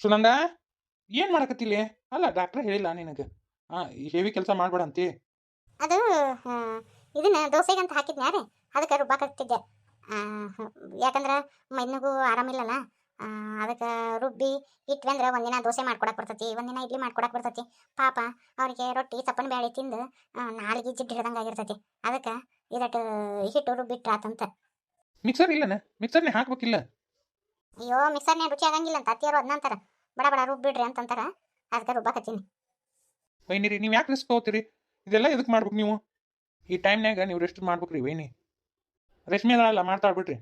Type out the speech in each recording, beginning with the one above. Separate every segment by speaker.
Speaker 1: ಸುನಂದ ಏನು ಮಾಡಕತ್ತಿಲ್ಲ ಅಲ್ಲ ಡಾಕ್ಟರ್ ಹೇಳಿಲ್ಲ ನಿನಗೆ. ಹಾಂ ಹೆವಿ ಕೆಲಸ ಮಾಡಬೇಡ ಅಂತಿ
Speaker 2: ಅದು ಇದನ್ನ ದೋಸೆಗೆ ಅಂತ ಹಾಕಿದ್ನ ರೀ ಅದಕ್ಕೆ ರುಬ್ಬಾಕತ್ತಿದ್ದೆ ಆ, ಯಾಕಂದ್ರೆ ಮೈನಗೂ ಆರಾಮಿಲ್ಲಲ್ಲ? ಅದಕ್ಕೆ ರುಬ್ಬಿ ಇಟ್ವಿ ಅಂದ್ರೆ ಒಂದಿನ ದೋಸೆ ಮಾಡ್ಕೊಡಕ್ಕೆ ಬರ್ತೈತಿ ಒಂದಿನ ಇಡ್ಲಿ ಮಾಡ್ಕೊಡಕ್ಕೆ ಬರ್ತೈತಿ. ಪಾಪ ಅವರಿಗೆ ರೊಟ್ಟಿ ಸಪ್ಪನ ಬೇಳೆ ತಿಂದು ನಾಲಿಗೆ ಜಿಡ್ಡು ಹಿಡ್ದಂಗೆ ಆಗಿರ್ತೈತಿ. ಅದಕ್ಕೆ ಇದಟ್ಟು ಹಿಟ್ಟು ರುಬ್ಬಿಟ್ರಾತಂತ.
Speaker 1: ಮಿಕ್ಸರ್ ಇಲ್ಲನ? ಮಿಕ್ಸರ್ನೇ ಹಾಕ್ಬೇಕಿಲ್ಲ?
Speaker 2: ಅಯ್ಯೋ ಮಿಕ್ಸರ್ನೇ ರುಚಿ ಆಗಂಗಿಲ್ಲ ಅಂತ ಅತ್ತಿಯರು ಅದನ್ನಂತಾರ ಬಡ ಬಡ ರುಬ್ಬಿಡ್ರಿ ಅಂತಂತಾರ. ಅದಕ್ಕೆ ರುಬ್ಬಾಕತ್ತೀನಿ
Speaker 1: ವೈನಿರಿ ನೀವು ಯಾಕೆ ರಿಸ್ಕ್ ತಗೋತೀರಿ? ಇದೆಲ್ಲ ಎದಕ್ಕೆ ಮಾಡ್ಬೇಕು ನೀವು? ಈ ಟೈಮ್ನಾಗ ನೀವು ರೆಸ್ಟ್ ಮಾಡ್ಬೇಕ್ರಿ ವೈನಿ. ರೇಷ್ಮೆ ಅಲ್ಲ ಮಾಡ್ತಾ ಬಿಡ್ರಿ.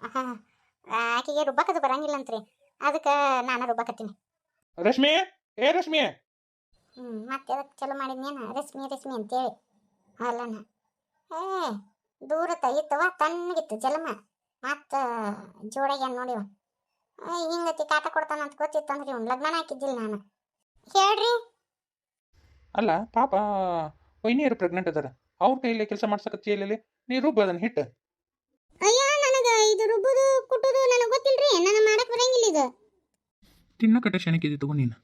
Speaker 2: ಆಹಾ, ಆಕೆಗೆ ರುಬ್ಬಾಕದು ಬರಂಗಿಲ್ಲ ಅಂತ್ರಿ. ಅದಕ್ಕೆ ನಾನು ರುಬ್ಬಾಕತ್ತೀನಿ
Speaker 1: ರಶ್ಮಿ ಏ ರಶ್ಮಿ
Speaker 2: ಹ್ಮ್ ಮತ್ತೆ ಅದಕ್ಕೆ ಚಲೋ ಮಾಡಿದ್ನೇನ ರಶ್ಮಿ ರೆಸ್ಮಿ ಅಂತೇಳಿ. ಅಲ್ಲನ. ಏ ದೂರ ತೈತವ ತಣ್ಣಗಿತ್ತು ಜಲಮ. ಮತ್ತ ಜೋಡಾಗ್ಯಾನ ನೋಡಿವ ಏ, ಹಿಂಗತಿ ಕಾಟ ಕೊಡ್ತಾನ ಅಂತ ಗೊತ್ತಿತ್ತಂದ್ರಿ ಇವ್ನು ಲಗ್ನ ಹಾಕಿದ್ದಿಲ್ಲ ನಾನು. ಹೇಳ್ರಿ.
Speaker 1: ಅಲ್ಲ ಪಾಪ ವೈನಿಯರು ಪ್ರೆಗ್ನೆಂಟ್ ಅದಾರ. ಅವ್ರ ಕೈಯಲ್ಲಿ ಕೆಲಸ ಮಾಡ್ಸಕತ್ತಿ ಎಲ್ಲೆಲ್ಲಿ? ನೀ ರುಬ್ಬ ಅದನ್ನ ಹಿಟ್ಟು.
Speaker 2: ಅಯ್ಯ ನನಗ ಇದು ರುಬ್ಬುದು ಕುಟ್ಟುದು ನನಗೆ ಗೊತ್ತಿಲ್ರಿ. ನನಗೆ ಮಾಡಕ್ ಬರಂಗಿಲ್ಲ ಇದು.
Speaker 1: ತಿನ್ನಕಟ್ಟ ಶನಿಕಿದೆ ತಗೋ ನೀನು.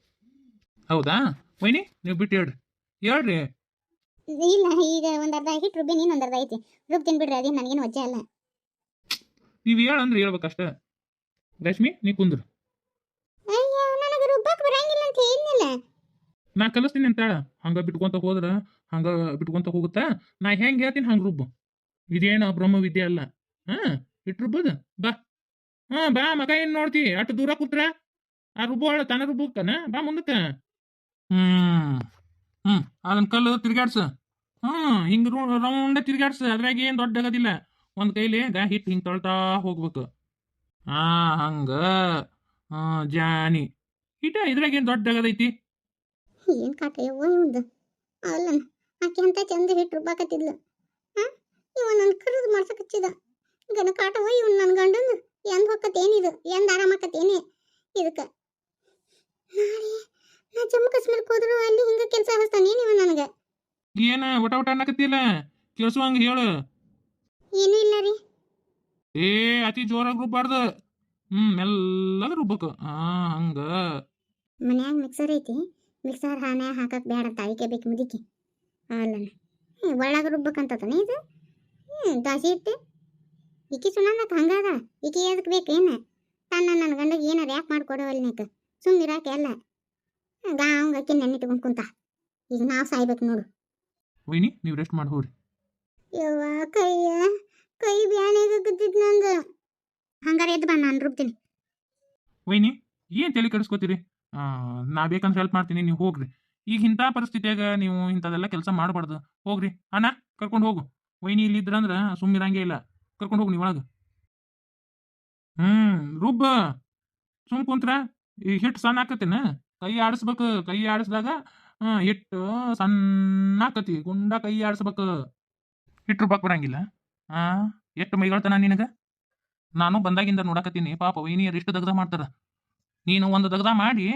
Speaker 1: ಹೌದಾ? ವೈನಿ ನೀವು ಬಿಟ್ಟು ಹೇಳ್ರಿ. ಹೇಳ್ರಿ.
Speaker 2: ಇಲ್ಲ ಈಗ ಒಂದು ಅರ್ಧ ಹಿಟ್ಟು ರುಬ್ಬಿ ಒಂದರ್ಗ ಅರ್ಧ ಐತಿ. ರುಬ್ ತಿನ್ಬಿಡ್ರಿ ಅದೇನು ನನಗೇನು ವಜ್ಜೆ ಅಲ್ಲ.
Speaker 1: ನೀವು ಹೇಳಂದ್ರೆ ಹೇಳ್ಬೇಕಷ್ಟ. ರಶ್ಮಿ ನೀ ಕುಂದ್ರು. ನಾ ಕಲಿಸ್ತೀನಿ ಅಂತಾಳ ಹಂಗ ಬಿಟ್ಕೊಂತ ಹೋದ್ರ ಹಂಗ ಬಿಟ್ಕೊಂತ ಹೋಗುತ್ತಾ? ನಾ ಹೆಂಗ್ ಹೇಳ್ತೀನಿ ಹಂಗ ರುಬ್ಬು. ಇದೇನು ಬ್ರಹ್ಮ ವಿದ್ಯೆ ಅಲ್ಲ. ಹಾ ಇಟ್ಟು ರುಬ್ಬದ. ಬಾ. ಹಾ ಬಾ ಮಗ ಏನ್ ನೋಡ್ತಿ? ಅಷ್ಟು ದೂರ ಕೂತ್ರ? ಆ ರುಬ್ಬ ತನ ರುಬ್ಬಕ್ಕನ? ಬಾ ಮುಂದಕ್ಕ. ಹ್ಮ್ ಹ್ಮ್ ಅದನ್ನ ಕಲ್ಲು ತಿರ್ಗಾಡ್ಸ ಹ್ಮ್ ಹಿಂಗ ರೌಂಡ ತಿರ್ಗಾಡ್ಸ ಅದ್ರಾಗ ಏನ್ ದೊಡ್ಡ ಆಗದಿಲ್ಲ ಒಂದ್ ಕೈಲಿ ಗಾ ಹಿಟ್ಟು ಹಿಂಗ್ ತೊಳ್ತಾ ಹೋಗ್ಬೇಕು. ಆ ಹಂಗ. ಜಾನಿ. ಹಿಟ ಇದ್ರಾಗ ಏನ್ ದೊಡ್ಡ ಆಗದೈತಿ?
Speaker 2: ಏನು ಕಾಟ ಯವ್ವ ಇವಂದು ಅಲ್ಲ ಆಕೆ ಅಂತ ಚಂದ ಹಿಟ್ಟು ರುಬ್ಬಾಕತ್ತಿದ್ಲು. ಹಾಂ ಇವ ನನ್ನ ಕರೆದು ಹಚ್ಚಿದ ಗನ ಕಾಟವ ಇವ್ನು ನನ್ನ ಗಂಡಂದು ಎಂದ್ ಹೊಕ್ಕತ್ತೇನಿದು ಎಂದ್ ಆರಾಮಕ್ಕತ್ತೇನೆ ಇದಕ್ಕೆ. ನಾಳೆ ನಾ ಜಮ್ಮು ಕಾಶ್ಮೀರಕ್ಕೆ ಹೋದ್ರು ಅಲ್ಲಿ ಹಿಂಗ ಕೆಲಸ ಹಚ್ತಾನೇನು ಇವ ನನಗೆ?
Speaker 1: ಏನ ಊಟ ಊಟ ಅನ್ನಕತ್ತಿಲ್ಲ? ಕೇಳಿಸುವಂಗ ಹೇಳು.
Speaker 2: ಏನೂ ಇಲ್ಲ ರೀ.
Speaker 1: ಏ ಅತಿ ಜೋರಾಗಿ ರುಬ್ಬಾರ್ದು. ಹ್ಮ್ ಮೆಲ್ಲಗ ರುಬ್ಬಕು. ಹಾ ಹಂಗ.
Speaker 2: ಮನ್ಯಾಗ ಮಿಕ್ಸರ್ ಐತಿ. ಮಿಕ್ಸರ್ ಹಾನೆ ಹಾಕಕ್ ಬೇಡ ಅಂತ ಅದಕ್ಕೆ ಬೇಕು ಮುದಿಕೆ. ಅಲ್ಲನ. ಒಳಗ ರುಬ್ಬಕ್ಕಂತತನ ಇದು? ಹ್ಞೂ ದಾಸಿ ಇಟ್ಟು ಈಕಿ ಸುಣ್ಣಕ್ಕೆ ಹಂಗಾದ ಈಕಿ ಅದಕ್ಕೆ ಬೇಕೇನ ತನ್ನ ನನ್ನ ಗಂಡಗೆ ಏನಾರ ಯಾಕೆ ಮಾಡ್ಕೊಡೋ ಅಲ್ಲಿನಕ. ಸುಮ್ಮನಿರಾಕೆ ಅಲ್ಲ. ಗಾಂಗ್ ಅಕ್ಕಿ ನೆನ್ನಿಟ್ಕೊಂಡ್ ಕುಂತ. ಈಗ ನಾವು ಸಾಯ್ಬೇಕು ನೋಡು.
Speaker 1: ವೈನಿ ನೀವು ರೆಸ್ಟ್ ಮಾಡಿ ಹೋಗ್ರಿ.
Speaker 2: ಯವ್ವ ಕೈಯ ಕೈ ಬ್ಯಾಣಿಗತ್ತಿದ್ ನಂದು ಹಂಗಾರೆ ಎದ್ದು ಬಾ, ನಾನು ರುಬ್ತೀನಿ.
Speaker 1: ವೈನಿ, ಏನ್ ತಲೆ ಕೆಡಿಸ್ಕೋತೀರಿ? ನಾ ಬೇಕಂದ್ರೆ ಹೆಲ್ಪ್ ಮಾಡ್ತೀನಿ, ನೀವು ಹೋಗ್ರಿ. ಈಗ ಇಂಥ ಪರಿಸ್ಥಿತಿಯಾಗ ನೀವು ಇಂಥದೆಲ್ಲ ಕೆಲಸ ಮಾಡಬಾರ್ದು. ಹೋಗ್ರಿ. ಅಣ್ಣ, ಕರ್ಕೊಂಡು ಹೋಗು. ವೈನಿ ಇಲ್ಲಿ ಇದ್ರಂದ್ರೆ ಸುಮ್ಮಿರಂಗೇ ಇಲ್ಲ. ಕರ್ಕೊಂಡು ಹೋಗು ನೀವು ಒಳಗೆ. ಹ್ಮ್, ರುಬ್ಬ. ಸುಮ್ ಕುಂತ್ರ. ಈ ಹಿಟ್ಟು ಸಣ್ಣ ಆಕತ್ತೇನ? ಕೈ ಆಡಿಸ್ಬೇಕು, ಕೈ ಆಡಿಸ್ದಾಗ ಹಿಟ್ಟು ಸಣ್ಣ ಆಕತಿ. ಗುಂಡ ಕೈ ಆಡಿಸ್ಬೇಕು. ಹಿಟ್ಟು ರೂಪಾಯಿ ಬರಂಗಿಲ್ಲ. ಆ ಎಷ್ಟು ಮೈಗಳ್ತಾನ ನಿನಗೆ? ನಾನು ಬಂದಾಗಿಂದ ನೋಡಕತ್ತೀನಿ ಪಾಪ ವೈನಿಯರ್ ಎಷ್ಟು ದಗ್ದ ಮಾಡ್ತಾರ. ನೀನು ಒಂದು ದಗ್ದ ಮಾಡಿ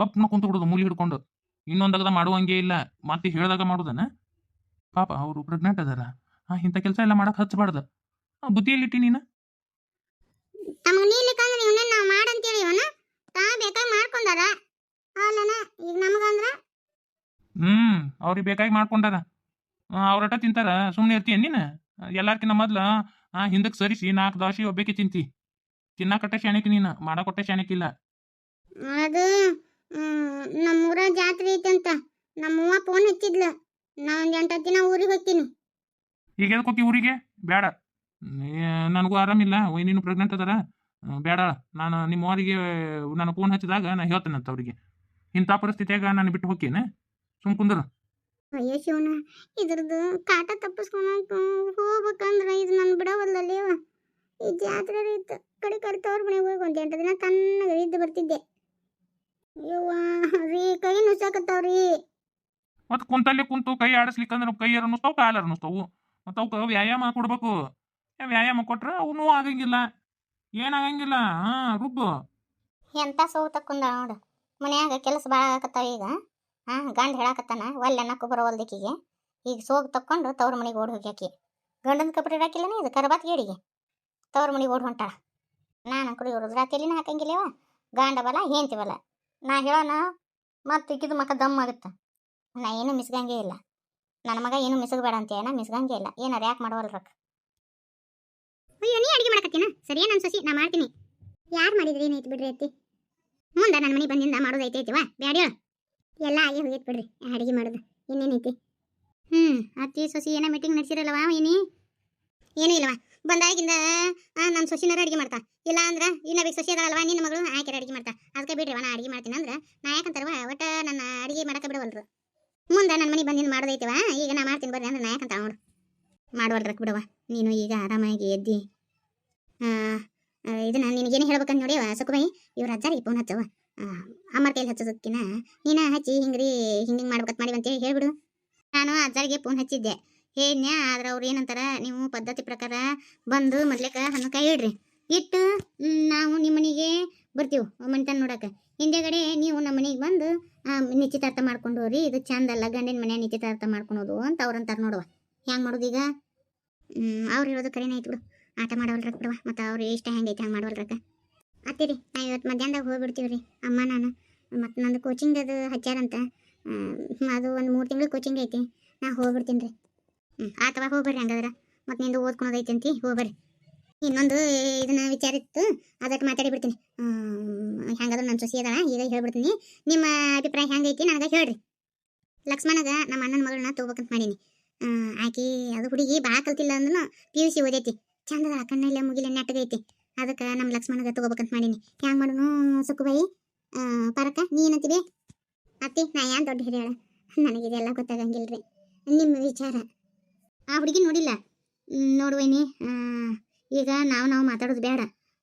Speaker 1: ಗಪ್ನ ಕುಂತು ಬಿಡುದು ಮೂಲಿ ಹಿಡ್ಕೊಂಡು. ಇನ್ನೊಂದು ದಗ್ದ ಮಾಡುವಂಗೆ ಇಲ್ಲ ಮತ್ತೆ ಹೇಳ್ದಾಗ ಮಾಡುದನ? ಪಾಪ ಅವರು ಪ್ರೆಗ್ನೆಂಟ್ ಅದಾರ. ಆ ಇಂಥ ಕೆಲಸ ಎಲ್ಲ ಮಾಡಕ್ ಹಚ್ಚಬಾರ್ದು ಬುದ್ಧಿಯಲ್ಲಿಟ್ಟಿ ನೀನು. ಹ್ಮ್ ಅವ್ರಿಗೆ ಬೇಕಾಗಿ ಮಾಡ್ಕೊಂಡಾರ. ಅವ್ರಟ ತಿಂತಾರ? ಸುಮ್ಮನೆ ಇರ್ತೀಯ ನೀನು? ಎಲ್ಲಾರ್ಕಿನ್ನ ಮೊದ್ಲ ಹಿಂದಕ್ಕೆ ಸರಿಸಿ ನಾಲ್ಕು ದಾಸಿ ಒಬ್ಬಕ್ಕೆ ತಿಂತಿ. ತಿನ್ನಾಕಟ್ಟ ಶಾಣಿಕ್ ನೀನು ಮಾಡಕೊಟ್ಟ ಶಾಣಿಕಿಲ್ಲ.
Speaker 2: ಅದು ನಮ್ಮೂರ ಜಾತ್ರೆ ಐತಂತ. ನಮ್ಮವ್ವ ಫೋನ್ ಹಚ್ಚಿದ್ಲ. ನಾ ಒಂದ್ ದಿನ ಊರಿಗೆ ಹೋಗ್ತೀನಿ.
Speaker 1: ಈಗ ಎದಕ್ಕೆ ಹೋಗಿ ಊರಿಗೆ? ಬೇಡ ನನಗೂ ಆರಾಮಿಲ್ಲ ನೀನು ಪ್ರೆಗ್ನೆಂಟ್ ಅದಾರ? ಬೇಡ ನಾನು ನಿಮ್ಮ ಅವರಿಗೆ ನಾನು ಫೋನ್ ಹಚ್ಚಿದಾಗ ನಾನು ಹೇಳ್ತೇನಂತ ಅವರಿಗೆ. ಇಂಥ ಪರಿಸ್ಥಿತಿಯಾಗ ನಾನು ಬಿಟ್ಟು ಹೋಗ್ತೀನಿ. ಸುಮ್ ಕುಂದ್ರ.
Speaker 2: ಅಯ್ಯೋ ಶಿವನ ಇದ್ರದ್ದು ಕಾಟ ತಪ್ಪಿಸ್ಕೊಂಡು ಹೋಗ್ಬೇಕಂದ್ರೆ ಇದು ನನ್ನ ಬಿಡವಲ್ಲಲ್ಲಿ ಈ ಜಾತ್ರೆ ಇತ್ತು ಕಡೆ ಕಡೆ ತವ್ರ ಮನೆಗೆ ಹೋಗಿ ಒಂದು ಎಂಟು ದಿನ ತಣ್ಣಗೆ ಇದ್ದು ಬರ್ತಿದ್ದೆ. ಅಯ್ಯವ ರೀ ಕೈ ನುಸಾಕತ್ತಾವ್ರಿ
Speaker 1: ಮತ್ತೆ ಕುಂತಲ್ಲೇ ಕುಂತು ಕೈ ಆಡಿಸ್ಲಿಕ್ಕಂದ್ರೆ ಕೈ ಅನ್ನಿಸ್ತಾವ ನುಸ್ತಾವು ಕಾಲರು ನುಸ್ತಾವು ಮತ್ತು ಅವಕ್ಕೆ ವ್ಯಾಯಾಮ ಕೊಡ್ಬೇಕು. ವ್ಯಾಯಾಮ ಕೊಟ್ರೆ ಅವನು ಆಗಂಗಿಲ್ಲ. ಏನಾಗಂಗಿಲ್ಲ? ಹಾಂ ರುಬ್ಬು.
Speaker 2: ಎಂತ ಸೋವು ತಕ್ಕೊಂಡ ನೋಡು. ಮನ್ಯಾಗ ಕೆಲಸ ಭಾಳ ಆಗತ್ತಾವ ಈಗ. ಹಾಂ, ಗಂಡ ಹೇಳಾಕತ್ತಾನ, ಒಲ್ಲೆ ಅನ್ನಕ್ಕೂ ಬರೋವಲ್ದಿಕ್ಕಿಗೆ ಈಗ ಸೋಗ್ ತಕ್ಕೊಂಡು ತವ್ರ ಮನೆಗೆ ಓಡಿ ಹೋಗ್ಯಾಕಿ. ಗಂಡನ ಕಪಡೆ ಹಾಕಿಲ್ಲನೇ ಇದು, ಕರಬಾತ್ ಗೇಡಿಗೆ. ತವ್ರ ಮನೆಗೆ ಓಡಿ ಹೊಂಟಾಳ. ನಾನು ಕುಡಿ ರುದ್ರಾತಿಲಿನ ಹಾಕಂಗಿಲ್ಲವ? ಗಾಂಡ ಬಲ ಹೇಂತಿ ಬಲ. ನಾ ಹೇಳೋಣ ಮತ್ತೆ ಇಕ್ಕಿದ ಮಕ್ಕ ದಮ್ ಆಗುತ್ತೆ. ನಾ ಏನು ಮಿಸ್ಗಂಗೆ ಇಲ್ಲ. ನನ್ನ ಮಗ ಏನು ಮಿಸ್ಗಬೇಡ ಅಂತ ಏನ ಮಿಸ್ಗಂಗೆ ಇಲ್ಲ. ಏನಾರ ಯಾಕೆ ಮಾಡವಲ್ರಕ್ಕ ಅಯ್ಯೋ, ನೀ ಅಡಿಗೆ ಮಾಡಕತ್ತೀನ? ಸರಿ ನನ್ನ ಸೊಸಿ ನಾ ಮಾಡ್ತೀನಿ. ಯಾರು ಮಾಡಿದ್ರಿ ಏನೈತಿ ಬಿಡ್ರಿ ಅತ್ತಿ? ಮುಂದೆ ನನ್ನ ಮನೆ ಬಂದಿಂದ ಮಾಡೋದೈತೆ ಐತಿವಾ ಬ್ಯಾಡ್ಯೋ. ಎಲ್ಲ ಆಗಿ ಹೋಗೈತೆ ಬಿಡ್ರಿ ಅಡುಗೆ ಮಾಡೋದು. ಇನ್ನೇನೈತಿ ಹ್ಞೂ ಅತ್ತಿ ಸೊಸಿ ಏನೋ ಮೀಟಿಂಗ್ ನಡೆಸಿರಲ್ವಾ ಏನಿ ಏನೂ ಇಲ್ಲವಾ? ಬಂದಾಗಿಂದ ನನ್ನ ಸೊಸಿನಾರ ಅಡುಗೆ ಮಾಡ್ತಾ. ಇಲ್ಲ ಅಂದ್ರೆ, ಇನ್ನ ಬೇಕು ಸೊಸಿ ಅದಲ್ವಾ ನಿನ್ನ ಮಗಳು? ಆಕೆ ಅಡುಗೆ ಮಾಡ್ತಾ. ಅದಕ್ಕೆ ಬಿಡ್ರಿ ನಾ ಅಡಿಗೆ ಮಾಡ್ತೀನಿ ಅಂದ್ರೆ, ನಾ ಯಾಕಂತಾರವ ಒಟ್ಟ ನನ್ನ ಅಡುಗೆ ಮಾಡಕ್ಕೆ ಬಿಡವಲ್ರು. ಮುಂದೆ ನನ್ನ ಮನೆಗೆ ಬಂದಿನ ಮಾಡೋದೈತಿವ? ಈಗ ನಾ ಮಾಡ್ತೀನಿ ಬರ್ರಿ ಅಂದ್ರೆ ನಾ ಯಾಕಂತ ನೋಡು ಮಾಡುವಲ್ರಕ್ ಬಿಡವ ನೀನು ಈಗ ಆರಾಮಾಗಿ ಎದ್ದಿ. ಇದನ್ನ ನಿನಗೇನು ಹೇಳ್ಬೇಕಂತ ನೋಡಿ ಸುಖಮಯಿ ಇವ್ರ ಅಜ್ಜಾರಿಗೆ ಫೋನ್ ಹಚ್ಚವ ಅಮ್ಮರ ಕೈಲಿ ಹಚ್ಚೋದಕ್ಕಿನ ನೀನ ಹಚ್ಚಿ ಹಿಂಗ್ರಿ ಹಿಂಗೆ ಮಾಡ್ಬೇಕಂತ ಮಾಡಿ ಅಂತೇಳಿ ಹೇಳ್ಬಿಡು. ನಾನು ಅಜ್ಜಾರಿಗೆ ಫೋನ್ ಹಚ್ಚಿದ್ದೆ. ಹೇಳಿದ್ನ್ಯ ಆದ್ರೆ ಅವ್ರು ಏನಂತಾರ, ನೀವು ಪದ್ಧತಿ ಪ್ರಕಾರ ಬಂದು ಮೊದ್ಲೇಕ ಹಣ್ಣುಕಾಯಿ ಇಡ್ರಿ. ಇಟ್ಟು ನಾವು ನಿಮ್ಮ ಮನೆಗೆ ಬರ್ತೀವಿ ಮನೆತನ ನೋಡಕ್ಕೆ ಹಿಂದೆಗಡೆ ನೀವು ನಮ್ಮ ಮನೆಗೆ ಬಂದು ನಿಶ್ಚಿತಾರ್ಥ ಮಾಡ್ಕೊಂಡು ಹೋಗ್ರಿ. ಇದು ಚಂದ ಅಲ್ಲ, ಗಂಡಿನ ಮನೆ ನಿಶ್ಚಿತಾರ್ಥ ಮಾಡ್ಕೊಳೋದು ಅಂತ ಅವ್ರು ಅಂತಾರೆ ನೋಡುವ. ಹೆಂಗೆ ಮಾಡೋದು ಈಗ? ಅವ್ರು ಹೇಳೋದು ಕರೆನೇ ಐತಿ ಬಿಡು. ಆಟ ಮಾಡೋಲ್ರಕ್ಕೆ ಬಿಡುವ ಮತ್ತು ಅವ್ರು ಇಷ್ಟ ಹೆಂಗೈತೆ ಹಂಗೆ ಮಾಡೋಲ್ರಕ್ಕ ಅತ್ತಿರಿ ನಾ ಇವತ್ತು ಮಧ್ಯಾಹ್ನದಾಗ ಹೋಗ್ಬಿಡ್ತೀವಿ ರೀ. ಅಮ್ಮ, ನಾನು. ಮತ್ತು ನಂದು ಕೋಚಿಂಗ್ ಅದು ಹಚ್ಚಾರಂತ ಅದು ಒಂದು ಮೂರು ತಿಂಗಳು ಕೋಚಿಂಗ್ ಐತಿ. ನಾ ಹೋಗ್ಬಿಡ್ತೀನಿ ರೀ. ಹ್ಞೂ ಆತವ ಹೋಗ್ಬರ್ರಿ ಹಂಗಾದ್ರೆ. ಮತ್ತು ನಿಂದು ಓದ್ಕೊಳೋದೈತಿ ಅಂತ, ಹೋಗ್ಬರ್ರಿ. ಇನ್ನೊಂದು ಇದನ್ನ ವಿಚಾರಿತ್ತು ಅದಕ್ಕೆ ಮಾತಾಡಿ ಬಿಡ್ತೀನಿ ಹೆಂಗಾದ್ರೆ ನನ್ನ ಸೊಸಿ ಅದಾಳ, ಈಗ ಹೇಳ್ಬಿಡ್ತೀನಿ. ನಿಮ್ಮ ಅಭಿಪ್ರಾಯ ಹೆಂಗೈತಿ ನನಗೆ ಹೇಳ್ರಿ. ಲಕ್ಷ್ಮಣಗ ನಮ್ಮ ಅಣ್ಣನ ಮಗಳನ್ನ ತೊಗೋಬೇಕಂತ ಮಾಡೀನಿ. ಆಕೆ ಅದು ಹುಡುಗಿ ಭಾಳ ಕಲ್ತಿಲ್ಲ ಅಂದ್ರೂ ಪಿ ಯು ಸಿ ಓದೈತಿ. ಚಂದದ ಕಣ್ಣೆಲ್ಲ ಮುಗಿಲೆ ನೆಟ್ಟಗೈತಿ. ಅದಕ್ಕೆ ನಮ್ಮ ಲಕ್ಷ್ಮಣಗ ತಗೋಬೇಕಂತ ಮಾಡೀನಿ. ಹ್ಯಾಂಗ ಮಾಡೋನು ಸುಖಬಾಯಿ ಪರಕ ನೀ ಏನಂತೀವಿ ಅತ್ತಿ, ನಾ ಯಾನ್ ದೊಡ್ಡ ಹಿರಿಯಳ? ನನಗಿದೆಲ್ಲ ಗೊತ್ತಾಗಂಗಿಲ್ರಿ. ನಿಮ್ಮ ವಿಚಾರ. ಆ ಹುಡುಗಿ ನೋಡಿಲ್ಲ? ನೋಡುವೇನಿ ಈಗ ನಾವು ನಾವು ಮಾತಾಡೋದು ಬೇಡ.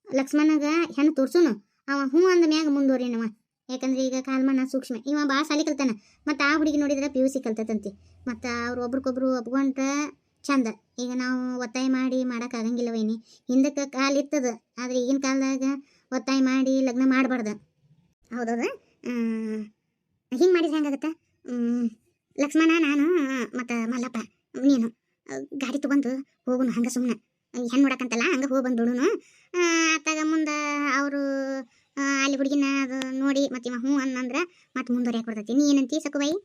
Speaker 2: ಲಕ್ಷ್ಮಣಗ ಹೆಣ್ಣು ತೋರ್ಸುನು. ಅವ ಹ್ಞೂ ಅಂದ ಮ್ಯಾಗ ಮುಂದುವರಿನವ. ಯಾಕಂದ್ರೆ ಈಗ ಕಾಲ್ಮನ ಸೂಕ್ಷ್ಮ. ಇವ ಭಾಳ ಸಾಲಿ ಕಲ್ತಾನ. ಮತ್ತು ಆ ಹುಡುಗಿ ನೋಡಿದ್ರೆ ಪಿ ಯು ಸಿ ಕಲ್ತತಂತೆ ಮತ್ತು ಅವ್ರು ಒಬ್ರಿಗೊಬ್ರು ಒಪ್ಕೊಂಡ್ರೆ ಚಂದ. ಈಗ ನಾವು ಒತ್ತಾಯ ಮಾಡಿ ಮಾಡೋಕ್ಕಾಗಂಗಿಲ್ಲ ವೈನಿ. ಹಿಂದಕ್ಕೆ ಕಾಲ ಇರ್ತದ ಆದ್ರೆ ಈಗಿನ ಕಾಲದಾಗ ಒತ್ತಾಯ ಮಾಡಿ ಲಗ್ನ ಮಾಡಬಾರ್ದು. ಹೌದೌದು? ಹಿಂಗೆ ಮಾಡಿದ್ರೆ ಹೆಂಗಾಗತ್ತೆ? ಲಕ್ಷ್ಮಣ, ನಾನು, ಮತ್ತು ಮಲ್ಲಪ್ಪ, ನೀನು ಗಾಡಿ ತಗೊಂಡು ಹೋಗುನು, ಹಂಗೆ ಸುಮ್ಮನೆ ಹೆಣ್ಣು ನೋಡಕ್ಕಂತಲ್ಲ ಹಂಗೆ ಹೋಗಿ ಬಂದ್ಬಿಡುನು. ಅತ್ತಾಗ ಮುಂದೆ ಅವರು ಅಲ್ಲಿ ಹುಡುಗಿನ ಅದು ನೋಡಿ, ಮತ್ತೆ ಇವ ಹ್ಞೂ ಅನ್ನಂದ್ರೆ ಮತ್ತೆ ಮುಂದುವರಿಯಾಕ ಬರ್ತೈತಿ. ನೀ ಏನಂತಿ ಸಕುಬಾಯಿ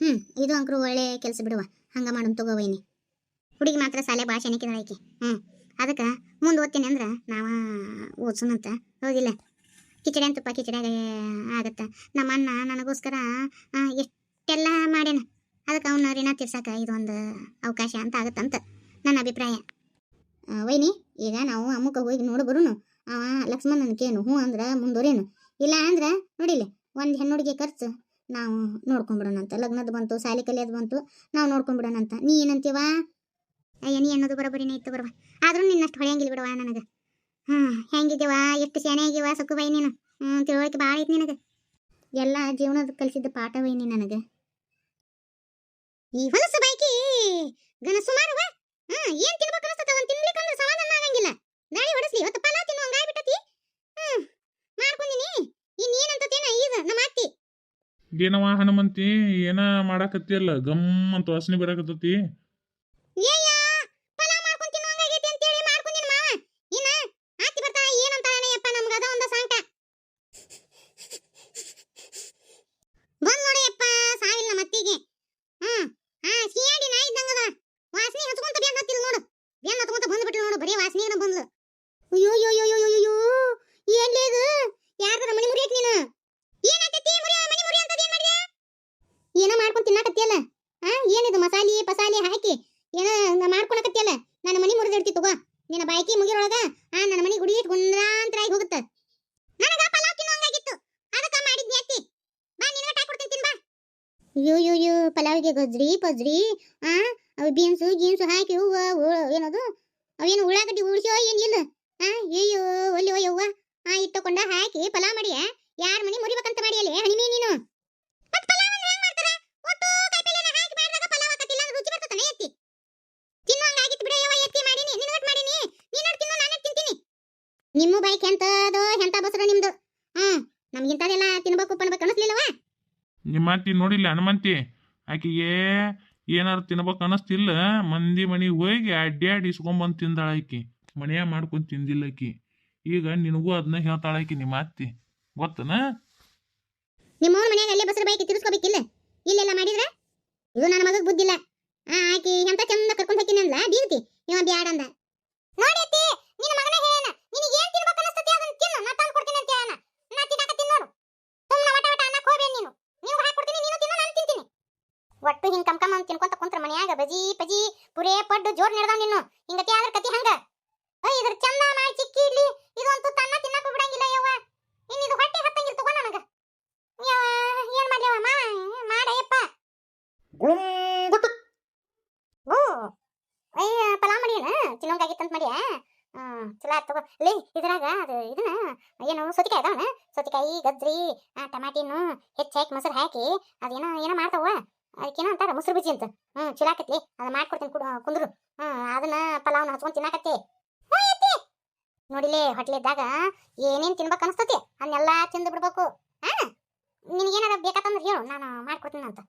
Speaker 2: ಹ್ಞೂ ಇದು ಅಂಕರು ಒಳ್ಳೆ ಕೆಲಸ ಬಿಡುವ. ಹಂಗೆ ಮಾಡೋಣ ತಗೋವೈನಿ ಹುಡುಗಿ ಮಾತ್ರ ಶಾಲೆ ಭಾಷೆ ನೆಕ್ಕಿದಾಳ ಆಕೆ. ಹ್ಞೂ ಅದಕ್ಕೆ ಮುಂದೆ ಓದ್ತೀನಿ ಅಂದ್ರೆ ನಾವ ಓದ್ಸೋಣಂತ. ಹೌದಿಲ್ಲ? ಕಿಚಡಿ ಅಂತಪ್ಪ, ಕಿಚಡಿಯಾಗ ಆಗತ್ತೆ. ನಮ್ಮ ಅಣ್ಣ ನನಗೋಸ್ಕರ ಎಷ್ಟೆಲ್ಲ ಮಾಡ್ಯಾನ. ಅದಕ್ಕೆ ಅವನ್ನ ಋಣ ತೀರ್ಸಕ್ಕೆ ಇದೊಂದು ಅವಕಾಶ ಅಂತ ಆಗತ್ತಂತ ನನ್ನ ಅಭಿಪ್ರಾಯ. ವೈನಿ, ಈಗ ನಾವು ಅಮ್ಮಕ್ಕ ಹೋಗಿ ನೋಡಿ ಬರುನು. ಅವ ಲಕ್ಷ್ಮಣನಕೇನು ಹ್ಞೂ ಅಂದ್ರೆ ಮುಂದುವರೇನು ಇಲ್ಲ ಅಂದ್ರೆ ನೋಡಿಲ್ಲ, ಒಂದು ಹೆಣ್ಣುಡುಗೆ ಖರ್ಚು ನಾವು ನೋಡ್ಕೊಂಬಿಡೋಣಂತ. ಲಗ್ನದ್ದು ಬಂತು, ಸಾಲಿ ಕಲಿಯೋದು ಬಂತು, ನಾವು ನೋಡ್ಕೊಂಬಿಡೋಣಂತ. ನೀ ಏನಂತೀವ? ಅಯ್ಯ ನೀ ಅನ್ನೋದು ಬರೋಬ್ಬರಿನೇ ಇತ್ತು ಬರುವ. ಆದರೂ ನಿನ್ನಷ್ಟು ಹೊಳೆಯಂಗಿಲ್ಲ ಬಿಡವ ನನಗೆ. ಹ್ಞೂ ಹೆಂಗಿದ್ದೇವ ಎಷ್ಟು ಶಾನೆ ಆಗಿವ ಬೈ ನೀನು? ಹ್ಞೂ ತಿಳುವಳಿಕೆ ಭಾಳ ಐತಿ ನಿನಗೆ. ಎಲ್ಲ ಜೀವನದ ಕಲಿಸಿದ್ದ ಪಾಠ ನೀ ನನಗೆ. ಈ ಹೊಲಸು ಬಾಯ್ಕಿ ಗನ ಸುಮಾರು ಹಾ, ಏನು ತಿನ್ಬೇಕು ಅನ್ಸ್ತದ ತಿನ್ಲಿಕ್ಕೆ ಅಂದ್ರೆ ಸಮಾಧಾನ ಆಗಂಗಿಲ್ಲ. ನಾಳೆ ಹೊಡಿಸ್ಲಿ ಇವತ್ತು ಪಲಾವ್ ತಿನ್ನು ಹಂಗಾಗ್ಬಿಟ್ಟತಿ ಹ್ಮ್ ಮಾಡ್ಕೊಂಡಿನಿ ಇನ್ ಏನಂತತೇನ ಈಗ, ನಮ್ಮ ಅತ್ತಿ.
Speaker 1: ಏನವ ಹನುಮಂತಿ, ಏನ ಮಾಡಾಕತ್ತಿಯಲ್ಲ? ಗಮ್ ಅಂತ ವಾಸನೆ ಬರಾಕತ್ತತಿ
Speaker 2: ಏಯ್ಯ ಪಲಾವ್ ಮಾಡ್ಕೊಂಡ್ ತಿನ್ನು ಹಂಗಾಗೈತಿ ಅಂತೇಳಿ ಮಾಡ್ಕೊಂಡಿನ ಮಾವ ಇನ್ನ ಅತ್ತಿ ಬರ್ತಾ ಏನಂತಾಳೆ ಯಪ್ಪ ನಮ್ಗ ಅದ ಒಂದ ಸಂಕಟ ಬಂದ್ ನೋಡಿ ಯಪ್ಪ ಸಾವಿಲ್ಲ ಮತ್ತಿಗೆ ಹ್ಮ್ ಹಾ ಸಿಯಾಡಿ ನಾಯಿ ಇದ್ದಂಗದ ವಾಸನೆ ಹಚ್ಕೊಂತ ಬೆನ್ನ ಹತ್ತಿಲ್ ನೋಡು ಬೆನ್ನ ಹತ್ಕೊಂತ ಬಂದ್ಬಿಟ್ಲು ನೋಡು ಬರೀ ವಾಸನೆನ ಬಂದ್ಲು ಅಯ್ಯೋ ಅಯ್ಯೋ ಅಯ್ಯೋ ಅಯ್ಯೋ ಅಯ್ಯೋ ಏನ್ಲೇ ಇದು ಯಾರ್ದಾರ ಮನಿ ಮುರಿಯಕ್ ನೀನು ಏನಾಗ್ತೈತಿ ಮುರಿಯ ಮನಿ ಮುರಿಯ ಅಂತದ್ ಏನ್ ಮಾಡಿದ್ಯಾ ಏನೋ ಮಾಡ್ಕೊಂಡ್ ತಿನ್ನಾಕತ್ತಿಯಲ್ಲ ಹಾ ಏನಿದು ಮಸಾಲಿ ಪಸಾಲಿ ಹಾಕಿ ಏನ ಮಾಡ್ಕೊಳಕತ್ತಿಯಲ್ಲ ನನ್ನ ಮನಿ ಮುರಿದಿಡ್ತಿ ತಗೋ ನಿನ್ನ ಬಾಯ್ಕಿ ಮುಗಿರೊಳಗ ಆ ನನ್ನ ಮನಿ ಗುಡಿ ಗುಂಡ್ರಾಂತರಾಗಿ ಹೋಗುತ್ತ ನನಗ ಪಲಾವ್ ತಿನ್ನೋ ಹಂಗಾಗಿತ್ತು ಅದಕ್ಕ ಮಾಡಿದ್ನಿ ಅತ್ತಿ ಬಾ ನಿನಗ ಟಾಕ್ ಕೊಡ್ತೀನಿ ತಿನ್ ಬಾ ಅಯ್ಯೋ ಅಯ್ಯೋ ಅಯ್ಯೋ ಪಲಾವಿಗೆ ಗಜ್ರಿ ಪಜ್ರಿ ಆ ಗೀನ್ಸು ಹಾಕಿ ಹೂವ ಏನದು? ಅವೇನು ಉಳ್ಳಾಗಡ್ಡಿ ಉಳಿಸೋ ಏನಿಲ್ಲ ಆ, ಅಯ್ಯೋ, ಒಲ್ಲಿ ಯವ್ವ ಆ, ಇಟ್ಟಕೊಂಡ ಹಾಕಿ ಪಲಾವ್ ಮಾಡಿಯ? ಯಾರ ಮನಿ ಮುರಿಬೇಕಂತ ಮಾಡಿ ಅಲ್ಲಿ ಹಣಿಮಿ ನೀನು? ನಿಮ್ಮ ಬೈಕ್ ಎಂತದೋ, ಎಂತ ಬಸರ ನಿಮ್ದು? ಹ್ಮ್ ನಮ್ಗಿಂತದೆಲ್ಲ ತಿನ್ಬೇಕು ಪಣ್ಬೇಕು ಅನಿಸ್ಲಿಲ್ಲವ
Speaker 1: ನಿಮ್ಮ ಅತ್ತಿ ನೋಡಿಲ್ಲ, ಹನುಮಂತಿ? ಆಕಿಗೆ ಏನಾರು ತಿನ್ಬೇಕು ಅನಸ್ತಿಲ್ಲ, ಮಂದಿ ಮನೆಗೆ ಹೋಗಿ ಅಡ್ಡಾಡಿ ಇಸ್ಕೊಂಬಂದು ತಿಂದಾಳ ಆಕಿ. ಮನೆಯಾಗ ಮಾಡ್ಕೊಂಡು ತಿಂದಿಲ್ಲ ಆಕಿ. ಈಗ ನಿನಗೂ ಅದನ್ನ ಹೇಳ್ತಾಳ ಆಕಿ ನಿಮ್ಮ ಅತ್ತಿ. ಗೊತ್ತನ?
Speaker 2: ನಿಮ್ಮ ಮನ್ಯಾಗ ಅಲ್ಲೇ ಬಸರ ಬೈಕಿ ತಿರ್ಸ್ಕೋಬೇಕಿಲ್ಲ? ಇಲ್ಲೆಲ್ಲ ಮಾಡಿದ್ರೆ? ಇದು ನನ್ನ ಮಗಗೆ ಬುದ್ಧಿಲ್ಲ. ಆಕಿ ಎಂತ ಚಂದ ಕರ್ಕೊಂಡು ಹೋಗಿನ ಬೀರ್ತಿ ನೀವು ಬ್ಯಾಡ ಅಂದ ನೋಡಿ ಅತ್ತಿ ನಿನ್ನ ಮಗನ ಹೇಳನ ನಿನಗೆ ಏನ್ ತಿನ್ಬೇಕು ಅನಸ್ತತಿ ಅದನ್ನ ತಿನ್ನು ನಾ ತಂದು ಕೊಡ್ತೀನಿ ಅಂತ ಹೇಳನ ನಾ ತಿನ್ನಕತ್ತೀನಿ ನೋಡು ಸುಮ್ಮನೆ ವಟ ವಟ ಅನ್ನಕ್ ಹೋಗ್ಬೇಡ ನೀನು ನೀವು ಹಾಕೊಡ್ತೀನಿ ನೀನು ತಿನ್ನು ನಾನು ತಿಂತೀನಿ ಒಟ್ಟು ಹಿಂಗ್ ಕಮ್ ಕಮ್ ಅಂತ ತಿನ್ಕೊಂತ ಕುಂತ್ರ ಮನ್ಯಾಗ ಬಜಿ ಪಜಿ ಪುರೇ ಪಡ್ಡು ಜೋರ್ ನಡೆದಾವ್ ನಿನ್ನು. ಹಿಂಗತಿ ಆದ್ರ ಕತಿ ಹಂಗ? ಇದ್ರ ಚಂದ ಮಾಡಿ ಚಿಕ್ಕಿ ಇಡ್ಲಿ. ಇದಂತೂ ತನ್ನ ತಿನ್ನಕ್ಕೂ ಬಿಡಂಗಿಲ್ಲ ಯವ್ವ. ಇನ್ನಿದು ಹೊಟ್ಟೆ ಹತ್ತಂಗಿಲ್ ತಗೋ ನನಗ. ಯವ್ವ ಏನ್ ಮಾಡ್ಲಿವ ಮಾ ಮಾಡಯ್ಯಪ್ಪ ಓ ಅಯ್ಯ ಪಲಾವ್ ಮಾಡಿಯೇನ ತಿನ್ನೋಂಗಾಗಿತ್ತಂತ ಮಾಡ್ಯಾ? ಆ ಚಲೋ ಆಯ್ತು ತಗೋ. ಲೇ ಇದ್ರಾಗ ಅದು ಇದನ್ನ ಏನು ಸೌತಿಕಾಯಿ ಅದಾವನ? ಸೌತಿಕಾಯಿ ಗಜ್ರಿ ಟಮಾಟಿನು ಹೆಚ್ಚು ಹಾಕಿ ಮೊಸರು ಹಾಕಿ ಅದೇನೋ ಏನೋ ಮಾಡ್ತಾವ ಅದಕ್ಕೇನೋ ಅಂತಾರ, ಮೊಸರು ಬಜ್ಜಿ ಅಂತ. ಹ್ಮ್, ಚಲೋ ಆಕತ್ಲಿ. ಅದು ಮಾಡ್ಕೊಡ್ತೀನಿ ಕುಡು ಕುಂದ್ರು. ಹ್ಮ್, ಅದನ್ನ ಪಲಾವ್ನ ಹಚ್ಕೊಂಡ್ ತಿನ್ನಾಕತ್ತಿ. ಹ್ಞೂ. ಇದ್ದಾಗ ಹೋಟ್ಲಿದ್ದಾಗ ಏನೇನ್ ತಿನ್ಬೇಕು ಅನಸ್ತತಿ, ಅದನ್ನೆಲ್ಲ ತಿಂದು ಬಿಡ್ಬೇಕು ಹಾ? ನಿನಗೇನಾರ ಬೇಕಾತಂದ್ರೆ ಹೇಳು, ನಾನು ಮಾಡ್ಕೊಡ್ತೀನಿ ಅಂತ.